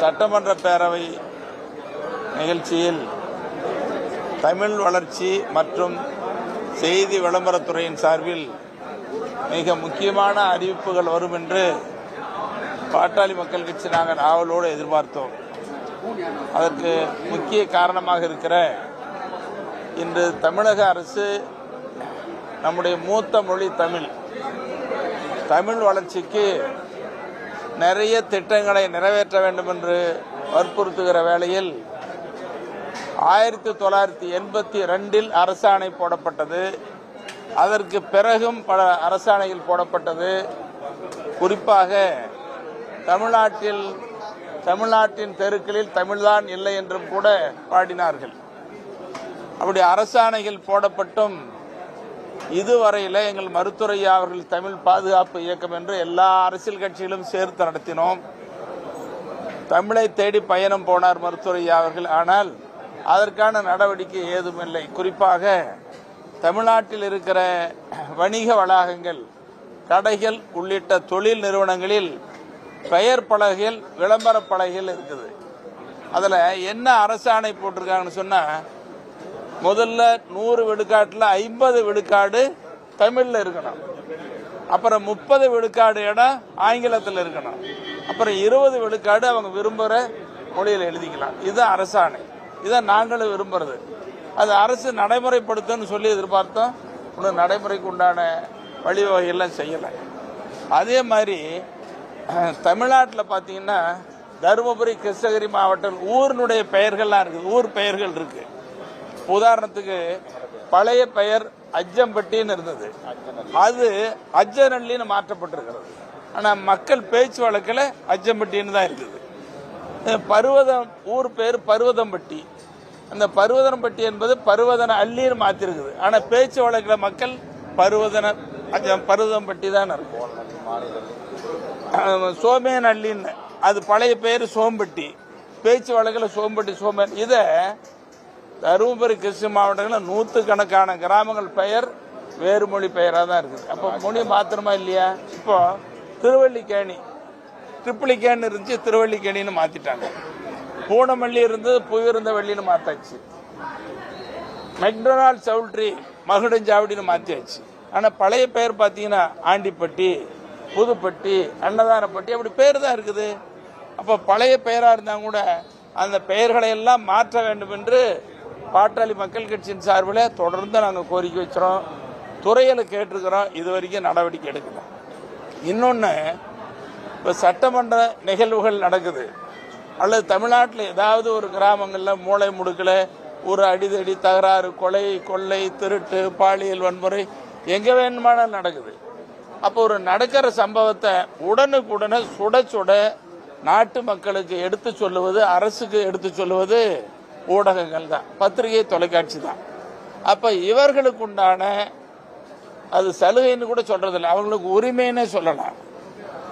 சட்டமன்ற பேரவை நிகழ்ச்சியில் தமிழ் வளர்ச்சி மற்றும் செய்தி விளம்பரத்துறையின் சார்பில் மிக முக்கியமான அறிவிப்புகள் வரும் என்று பாட்டாளி மக்கள் கட்சி நாங்கள் ஆவலோடு எதிர்பார்த்தோம். அதற்கு முக்கிய காரணமாக இருக்கிற இன்று தமிழக அரசு நம்முடைய மூத்த மொழி தமிழ். தமிழ் வளர்ச்சிக்கு நிறைய திட்டங்களை நிறைவேற்ற வேண்டும் என்று வற்புறுத்துகிற வேளையில் ஆயிரத்தி தொள்ளாயிரத்தி எண்பத்தி ரெண்டில் அரசாணை போடப்பட்டது. அதற்கு பிறகும் பல அரசாணைகள் போடப்பட்டது. குறிப்பாக தமிழ்நாட்டில் தமிழ்நாட்டின் தெருக்களில் தமிழ்தான் இல்லை என்றும் கூட பாடினார்கள். அப்படி அரசாணைகள் போடப்பட்டும். இதுவரையில் எங்கள் மருத்துறை அவர்கள் தமிழ் பாதுகாப்பு இயக்கம் என்று எல்லா அரசியல் கட்சிகளும் சேர்த்து நடத்தினோம். தமிழை தேடி பயணம் போனார் மருத்துவரை அவர்கள். ஆனால் அதற்கான நடவடிக்கை ஏதுமில்லை குறிப்பாக தமிழ்நாட்டில் இருக்கிற வணிக வளாகங்கள் கடைகள் உள்ளிட்ட தொழில் நிறுவனங்களில் பெயர் பலகைகள் விளம்பர பலகைகள் இருக்குது. அதில் என்ன அரசாணை போட்டிருக்காங்கன்னு சொன்னால் முதல்ல நூறு விழுக்காட்டில் ஐம்பது விழுக்காடு தமிழில் இருக்கணும். அப்புறம் முப்பது விழுக்காடு இடம் ஆங்கிலத்தில் இருக்கணும். அப்புறம் இருபது விழுக்காடு அவங்க விரும்புகிற மொழியில் எழுதிக்கலாம். இது அரசாணை. இதை நாங்களும் விரும்புறது. அது அரசு நடைமுறைப்படுத்தும்னு சொல்லி எதிர்பார்த்தோம். இன்னும் நடைமுறைக்கு உண்டான வழிவகையெல்லாம் செய்யலை. அதே மாதிரி தமிழ்நாட்டில் பார்த்தீங்கன்னா தருமபுரி கிருஷ்ணகிரி மாவட்டம் ஊரினுடைய பெயர்கள்லாம் இருக்குது ஊர் பெயர்கள் இருக்குது உதாரணத்துக்கு பழைய பெயர் அஜ்ஜம்பட்டின்னு இருந்தது. அது அஜ்ஜநல்லின்னு மாற்றப்பட்டிருக்கிறது. ஆனால் மக்கள் பேச்சு வழக்கில் அஜ்ஜம்பட்டின்னு தான் இருக்குது. பருவதம் ஊர் பேர் பருவதம்பட்டி. அந்த பருவதனம்பட்டி என்பது பருவதன அள்ளின்னு மாற்றிருக்குது ஆனால் பேச்சு வழக்கில் மக்கள் பருவதன அஜம் பருவதம்பட்டி தான் இருக்கும். சோமேன் அள்ளின்னு அது பழைய பேர் சோம்பட்டி. பேச்சு வழக்கில் சோம்பட்டி சோமேன். இதை தருமபுரி கிருஷ்ண மாவட்டங்களில் நூற்றுக்கணக்கான கிராமங்கள் பெயர் வேறு மொழி பெயராக தான் இருக்குது. அப்போ மொழி மாத்திரமா இல்லையா? இப்போ திருவல்லிக்கேணி ட்ரிப்ளிகேன் இருந்துச்சு திருவல்லிக்கேணின்னு மாத்திட்டாங்க. பூனமல்லி இருந்தது புயிருந்த வெள்ளின்னு மாத்தாச்சு. மெக்டொனால்ட் சவுல்ட்ரி மகுடஞ்சாவடின்னு மாத்தியாச்சு. ஆனா பழைய பெயர் பார்த்தீங்கன்னா ஆண்டிப்பட்டி புதுப்பட்டி அன்னதானப்பட்டி அப்படி பேர் தான் இருக்குது. அப்ப பழைய பெயரா இருந்தா கூட அந்த பெயர்களை எல்லாம் மாற்ற வேண்டும் என்று பாட்டாளி மக்கள் கட்சியின் சார்பில் தொடர்ந்து நாங்கள் கோரிக்கை வச்சுறோம் துறையில் கேட்டிருக்கிறோம். இது வரைக்கும் நடவடிக்கை எடுக்கல. இன்னொன்று இப்போ சட்டமன்ற நிகழ்வுகள் நடக்குது. அல்லது தமிழ்நாட்டில் ஏதாவது ஒரு கிராமங்களில் மூளை முடுக்கில் ஒரு அடிதடி தகராறு கொலை கொள்ளை திருட்டு பாலியல் வன்முறை எங்கே வேணுமானாலும் நடக்குது. அப்போ ஒரு நடக்கிற சம்பவத்தை உடனுக்குடனே சுட சுட நாட்டு மக்களுக்கு எடுத்து சொல்லுவது அரசுக்கு எடுத்து சொல்லுவது ஊடகங்கள் தான் பத்திரிகை தொலைக்காட்சி தான். அப்போ இவர்களுக்கு உண்டான அது சலுகைன்னு கூட சொல்றதில்லை அவங்களுக்கு உரிமைன்னே சொல்லலாம்.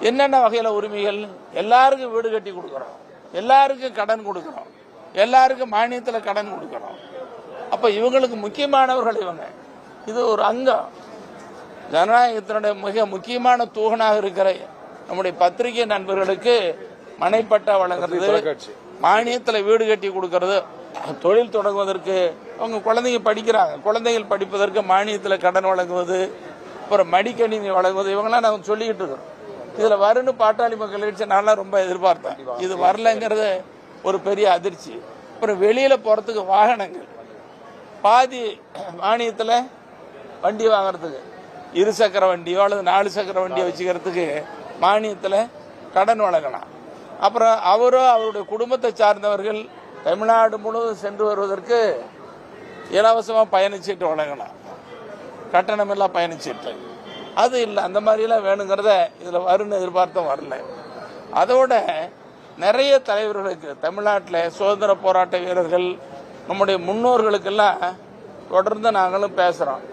என்னென்ன வகையில் உரிமைகள்? எல்லாருக்கும் வீடு கட்டி கொடுக்குறோம் எல்லாருக்கும் கடன் கொடுக்குறோம் எல்லாருக்கும் மானியத்தில் கடன் கொடுக்குறோம். அப்போ இவங்களுக்கு முக்கியமானவர்கள் இவங்க. இது ஒரு அங்கம். ஜனநாயகத்தினுடைய மிக முக்கியமான தூகனாக இருக்கிற நம்முடைய பத்திரிகை நண்பர்களுக்கு மனைப்பட்டா வழங்குறது மானியத்தில் வீடு கட்டி கொடுக்கறது தொழில் தொடங்குவதற்கு அவங்க குழந்தைங்க படிக்கிறாங்க. குழந்தைகள் படிப்பதற்கு மானியத்தில் கடன் வழங்குவது அப்புறம் மடிக்கணினி வழங்குவது இவங்கெல்லாம் நாங்கள் சொல்லிக்கிட்டு இருக்கிறோம் இதில் வரும்னு பாட்டாளி மக்கள் கட்சி நான்லாம் ரொம்ப எதிர்பார்த்தேன். இது வரலங்கிறது ஒரு பெரிய அதிர்ச்சி. அப்புறம் வெளியில் போகிறதுக்கு வாகனங்கள். பாதி மானியத்தில் வண்டி வாங்குறதுக்கு இரு சக்கர வண்டியோ அல்லது நாலு சக்கர வண்டியோ வச்சுக்கிறதுக்கு மானியத்தில் கடன் வழங்கலாம். அப்புறம் அவரோ அவருடைய குடும்பத்தை சார்ந்தவர்கள் தமிழ்நாடு முழுவதும் சென்று வருவதற்கு இலவசமாக பயணச்சீட்டு வழங்கலாம். கட்டணமெல்லாம் பயணச்சீட்டு அது இல்லை அந்த மாதிரிலாம் வேணுங்கிறத இதில் வரும்னு எதிர்பார்த்தும் வரல. அதோட நிறைய தலைவர்களுக்கு தமிழ்நாட்டில் சுதந்திர போராட்ட வீரர்கள் நம்முடைய முன்னோர்களுக்கெல்லாம் தொடர்ந்து நாங்களும் பேசுகிறோம்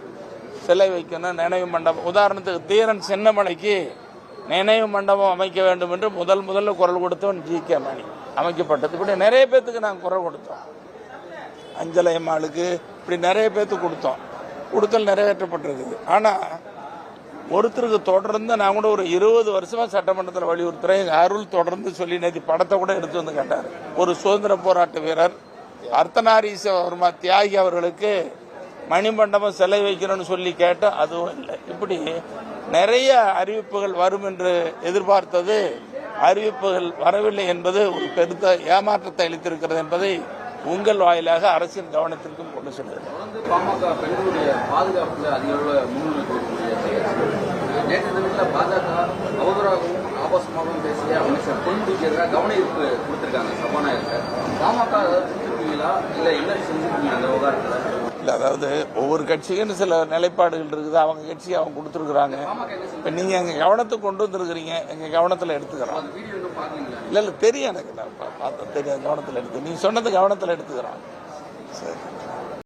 சிலை வைக்கணும் நினைவு மண்டபம். உதாரணத்துக்கு தீரன் சின்னமலைக்கு நினைவு மண்டபம் அமைக்க வேண்டும் என்று முதல் முதல்ல குரல் கொடுத்தவன் ஜி கே மணி. அமைக்கப்பட்டது. இப்படி நிறைய பேர்த்துக்கு நாங்கள் குரல் கொடுத்தோம். அஞ்சலை அம்மாளுக்கு இப்படி நிறைய பேர்த்துக்கு கொடுத்தோம். கொடுத்தல் நிறைவேற்றப்பட்டிருக்குது. ஆனால் ஒருத்தருக்கு தொடர்ந்து நான் கூட ஒரு இருபது வருஷமா சட்டமன்றத்தில் வலியுறுத்துறேன். அருள் தொடர்ந்து சொல்லி நேற்று படத்தை கூட எடுத்து வந்து கேட்டார். ஒரு சுதந்திர போராட்ட வீரர் அர்த்தநாரீஸ்வரமா தியாகி அவர்களுக்கு மணிமண்டபம் சிலை வைக்கிறோன்னு சொல்லி கேட்டோம் அதுவும் இல்லை. இப்படி நிறைய அறிவிப்புகள் வரும் என்று எதிர்பார்த்தது. அறிவிப்புகள் வரவில்லை என்பது ஒரு பெருத்த ஏமாற்றத்தை அளித்திருக்கிறது என்பதை உங்கள் வாயிலாக அரசின் கவனத்திற்கும் கொண்டு செல்கிறது. பாமக இல்லை அதாவது ஒவ்வொரு கட்சிக்குன்னு சில நிலைப்பாடுகள் இருக்குது. அவங்க கட்சியை அவங்க கொடுத்துருக்குறாங்க. இப்போ நீங்கள் எங்கள் கவனத்தை கொண்டு வந்துருக்குறீங்க எங்கள் கவனத்தில் எடுத்துக்கிறோம். இல்லை இல்லை தெரியும் எனக்கு. நான் பார்த்தேன் தெரியாது கவனத்தில் எடுத்து. நீங்கள் சொன்னது கவனத்தில் எடுத்துக்கிறோம். சரி.